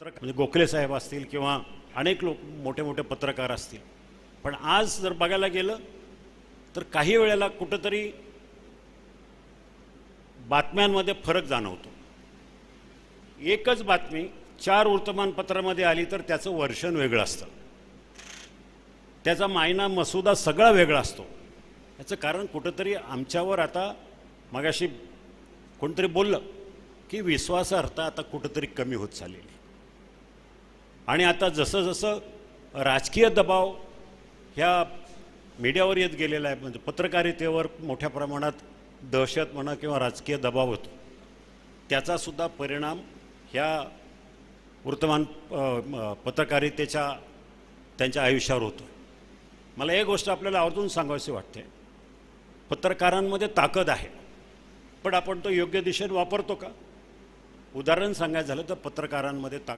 पत्रकार म्हणजे गोखले साहेब असतील किंवा अनेक लोक मोठे मोठे पत्रकार असतील. पण आज जर बघायला गेलं तर काही वेळेला कुठंतरी बातम्यांमध्ये फरक जाणवतो. एकच बातमी चार वर्तमानपत्रामध्ये आली तर त्याचं वर्षन वेगळं असतं. त्याचा मायना मसुदा सगळा वेगळा असतो. याचं कारण कुठंतरी आमच्यावर आता मगाशी कोणतरी बोललं की विश्वासार्हता आता कुठंतरी कमी होत चाललेली आणि आता जसं जसं राजकीय दबाव ह्या मीडियावर येत गेलेला आहे म्हणजे पत्रकारितेवर मोठ्या प्रमाणात दहशत म्हणा किंवा राजकीय दबाव होतो त्याचासुद्धा परिणाम ह्या वर्तमान पत्रकारितेच्या त्यांच्या आयुष्यावर होतो मला एक गोष्ट आपल्याला आवर्जून सांगावीशी वाटते. पत्रकारांमध्ये ताकद आहे पण आपण तो योग्य दिशेने वापरतो का? उदाहरण सांगायचं झालं तर पत्रकारांमध्ये ताकद